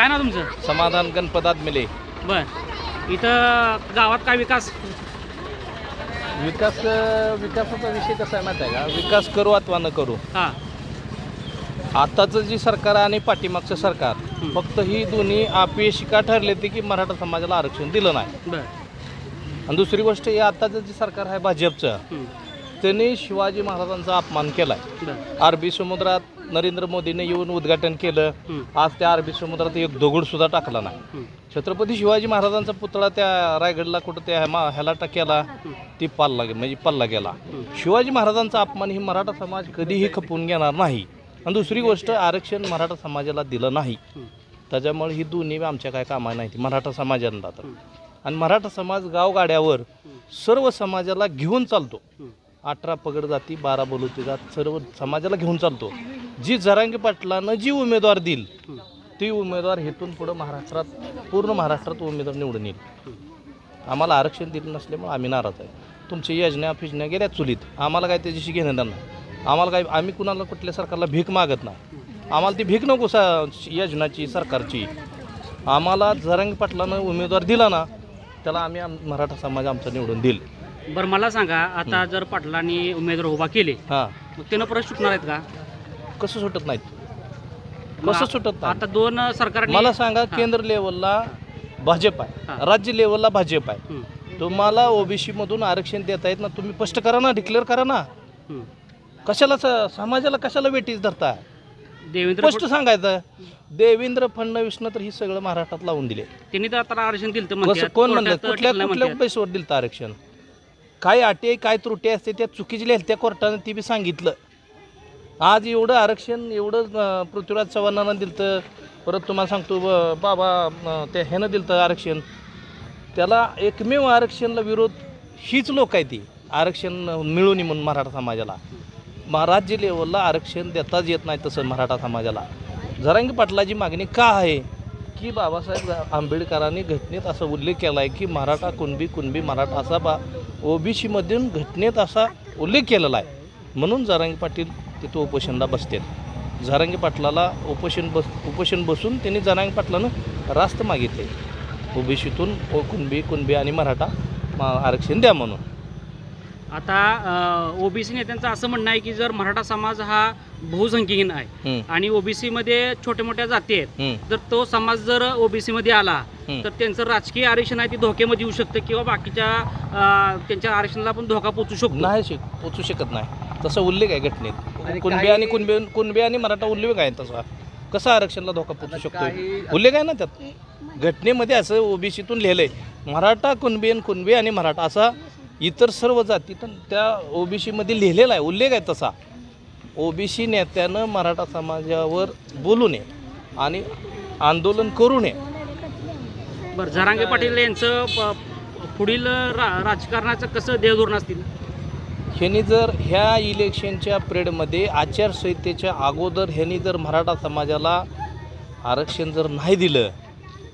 काय ना तुमचं? समाधान गणपतात मिले. बर. इथं गावात काय विकास? विकास विकासाचा विषय कसा आहे माहिती आहे का? विकास करू अथवा न करू. हां. आताचं जी सरकार आहे आणि पाठीमागचं सरकार. फक्त ही दोन्ही अपयशी का ठरले ते की मराठा समाजाला आरक्षण दिलं नाही. बर. आणि दुसरी गोष्ट हे आताचं जे सरकार आहे भाजपचं त्यांनी शिवाजी महाराजांचा अपमान केलाय. अरबी समुद्रात नरेंद्र मोदीने येऊन उद्घाटन केलं. आज त्या अरबी समुद्रात एक दगड सुद्धा टाकला नाही. छत्रपती शिवाजी महाराजांचा पुतळा त्या रायगडला कुठं त्या मा ह्याला टाक्याला ती पाल्ला म्हणजे पल्ला गेला. शिवाजी महाराजांचा अपमान ही मराठा समाज कधीही खपवून घेणार नाही. आणि दुसरी गोष्ट आरक्षण मराठा समाजाला दिलं नाही. त्याच्यामुळे ही दोन्ही आमच्या काय कामा नाही मराठा समाजाला तर. हं. आणि मराठा समाज गावगाड्यावर सर्व समाजाला घेऊन चालतो. अठरा पगड जाती बारा बोलवते जात सर्व समाजाला घेऊन चालतो. जी जरांगी पाटलानं जी उमेदवार देईल ती उमेदवार हेतून पुढं महाराष्ट्रात पूर्ण महाराष्ट्रात उमेदवार निवडून येईल. आम्हाला आरक्षण दिलं नसल्यामुळे आम्ही नाराज आहे. तुमची योजना फिजना गेल्या चुलीत. आम्हाला काय त्याच्याशी घेणं देणं नाही. आम्हाला काय आम्ही कुणाला कुठल्या सरकारला भीक मागत नाही. आम्हाला ती भीक नको सा योजनाची सरकारची. आम्हाला जरंग पाटलानं उमेदवार दिला ना त्याला आम्ही आम- मराठा समाज आमचा निवडून देईल. बरं मला सांगा आता जर पाटलांनी उमेदवार उभा केले हां. मग त्यानं परत सुटणार आहेत का? कसं सुटत नाहीत? मग कसं सुटत नाही आता दोन सरकारने मला सांगा हां. केंद्र लेवलला भाजप आहे हां. राज्य लेवलला भाजप आहे. हं, तुम्हाला ओबीसी मधून आरक्षण देता येत ना तुम्ही स्पष्ट करा ना डिक्लेअर करा ना. हं. कशाला स- समाजाला कशाला वेटीस धरता? देवेंद्र स्पष्ट सांगायचं. देवेंद्र फडणवीसनं तर ही सगळं महाराष्ट्रात लावून दिले. त्यांनी तर आता आरक्षण दिलं तर कसं म्हणतात, कोण म्हणलं? कुठल्या कुठल्या. बेसवर दिलं आरक्षण? काय अटी काय त्रुटी असते त्या चुकीची लिहिल्या त्या कोर्टानं ती बी सांगितलं. आज एवढं आरक्षण एवढं पृथ्वीराज चव्हाणानं दिलं परत तुम्हाला सांगतो बाबा त्या ह्यानं दिलं आरक्षण. त्याला एकमेव आरक्षणला विरोध हीच लोक आहे ती. आरक्षण मिळून नये म्हणून मराठा समाजाला. राज्य लेवलला आरक्षण देताच येत नाही तसं मराठा समाजाला. जरांगी पाटलाची मागणी का आहे? की बाबासाहेब आंबेडकरांनी घटनेत असा उल्लेख केला आहे की मराठा कुणबी कुणबी मराठा असा बा ओबीसीमधून घटनेत असा उल्लेख केलेला आहे. म्हणून जारांगी पाटील तिथं उपोषणला बसतात जरांगी पाटलाला उपोषण बस उपोषण बसून त्यांनी जारांगी पाटलानं रास्त मागितले. ओबीसीतून ओ कुणबी कुणबी आणि मराठा मा- आरक्षण द्या म्हणून. आता ओबीसी नेत्यांचं असं म्हणणं आहे की जर मराठा समाज हा बहुसंख्यहीन आहे. हं, आणि ओबीसी मध्ये छोट्या मोठ्या जाती आहेत. हं, जर तो समाज जर ओबीसी मध्ये आला. तर त्यांचं राजकीय आरक्षण आहे ते धोक्यामध्ये येऊ शकतं किंवा बाकीच्या त्यांच्या आरक्षणाला पण धोका पोचू शकतो. नाही पोचू शकत नाही. तसा उल्लेख आहे घटनेत. कुणबी आणि कुणबी कुणबी आणि मराठा उल्लेख आहे तसा. कसा आरक्षणाला धोका पोचू शकतो उल्लेख आहे ना त्यात? घटनेमध्ये असं ओबीसीतून लिहिलंय मराठा कुणबी कुणबी आणि मराठा असा इतर सर्व जाती पण त्या ओबीसीमध्ये लिहिलेला आहे उल्लेख आहे तसा. ओबीसी नेत्यानं मराठा समाजावर बोलू नये आणि आंदोलन करू नये. बरं झरांगे पाटील यांचं प- पुढील रा- राजकारणाचं कसं ध्येयधोरण असतील? ह्यांनी जर ह्या इलेक्शनच्या पिरियडमध्ये आचारसंहितेच्या अगोदर ह्यांनी जर मराठा समाजाला आरक्षण जर नाही दिलं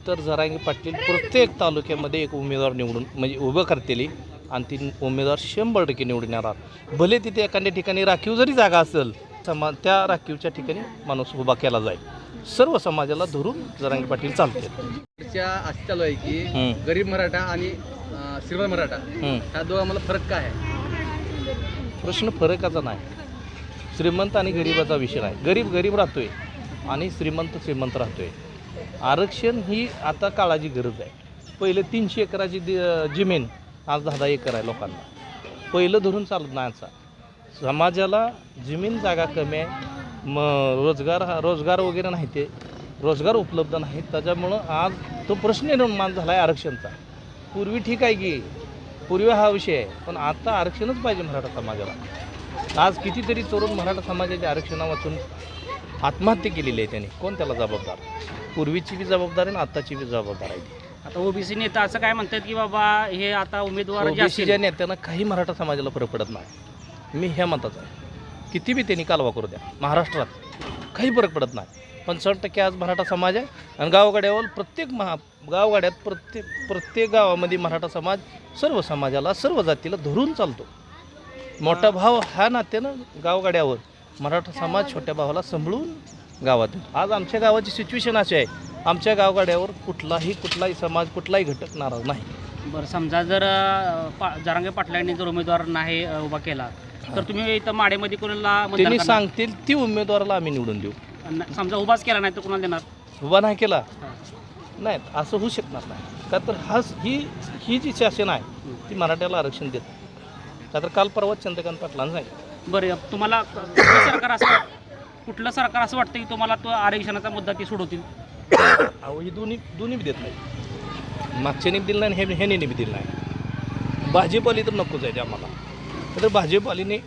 तर जरांगी पाटील प्रत्येक तालुक्यामध्ये एक उमेदवार निवडून म्हणजे उभं करतील. आणि ती उमेदवार शंभर टक्के निवडून येणार. भले तिथे एखाद्या ठिकाणी राखीव जरी जागा असेल समा त्या राखीवच्या ठिकाणी माणूस उभा केला जाईल. सर्व समाजाला धरून जरांगी पाटील चालते चर्चा अशी चालू आहे की. गरीब मराठा आणि श्रीमंत मराठा. ह्या दोघांमध्ये फरक काय आहे? प्रश्न फरकाचा नाही. श्रीमंत आणि गरिबाचा विषय नाही. गरीब गरीब राहतोय आणि श्रीमंत श्रीमंत राहतोय. आरक्षण ही आता काळाची गरज आहे. पहिले तीनशे एकराची जमीन आज दहा दहा एकर आहे लोकांना. पहिलं धरून चालत नाही आता समाजाला जमीन जागा कमी आहे. मग रोजगार हा रोजगार वगैरे नाही ते. रोजगार उपलब्ध नाहीत त्याच्यामुळं आज तो प्रश्न निर्माण झाला आहे आरक्षणचा. पूर्वी ठीक आहे की पूर्वी हा विषय आहे पण आता आरक्षणच पाहिजे मराठा समाजाला. आज कितीतरी तरुण मराठा समाजाच्या आरक्षणा वाचून आत्महत्या केलेली आहे त्यांनी. कोण त्याला जबाबदार? पूर्वीची बी जबाबदार आहे आणि आत्ताची बी जबाबदार आहे ती. आता ओबीसी नेता असं काय म्हणतात की बाबा हे आता उमेदवार जे असतील ओबीसीच्या नेत्यांना काही मराठा समाजाला फरक पडत नाही. मी ह्या मताचा आहे. किती बी त्यांनी कालवा करू द्या. महाराष्ट्रात काही फरक पडत नाही. पंचावन्न टक्के आज मराठा समाज आहे. आणि गावगाड्यावर प्रत्येक महा गावगाड्यात प्रत्येक प्रत्येक गावामध्ये मराठा समाज सर्व समाजाला सर्व जातीला धरून चालतो. मोठा भाव ह्या नात्यानं गावगाड्यावर मराठा समाज छोट्या भावाला सांभाळून गावात येतो. आज आमच्या गावाची सिच्युएशन अशी आहे. आमच्या गावगाड्यावर कुठलाही कुठलाही समाज कुठलाही घटक नाराज नाही. बरं समजा जर अ, पा जरांगे पाटलांनी जर उमेदवार नाही अ, उभा केला तर तुम्ही इथं माडेमध्ये कोणाला मतदान त्यांनी करणार? सांगतील ती उमेदवाराला आम्ही निवडून देऊ. न- समजा उभाच केला नाही तर कोणाला देणार? उभा नाही केला? हा. नाही असं होऊ शकणार नाही. का तर हा ही ही जी शासन आहे ती मराठ्याला आरक्षण देत नाही. का तर काल परवा चंद्रकांत पाटलांनी सांगितलं. बरं तुम्हाला क- कुठलं सरकार असं कुठलं सरकार असं वाटतं की तुम्हाला तो आरक्षणाचा मुद्दा ते सोडवतील? अहो ही दोन्ही दोन्ही बी देत नाही. मागच्याने बी दिलं नाही हे ह्याने बी दिलं नाही. भाजपवाली तर नकोच आहे ते आम्हाला. तर भाजपवालीने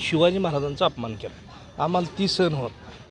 शिवाजी महाराजांचा अपमान केला. आम्हाला ती सण होत.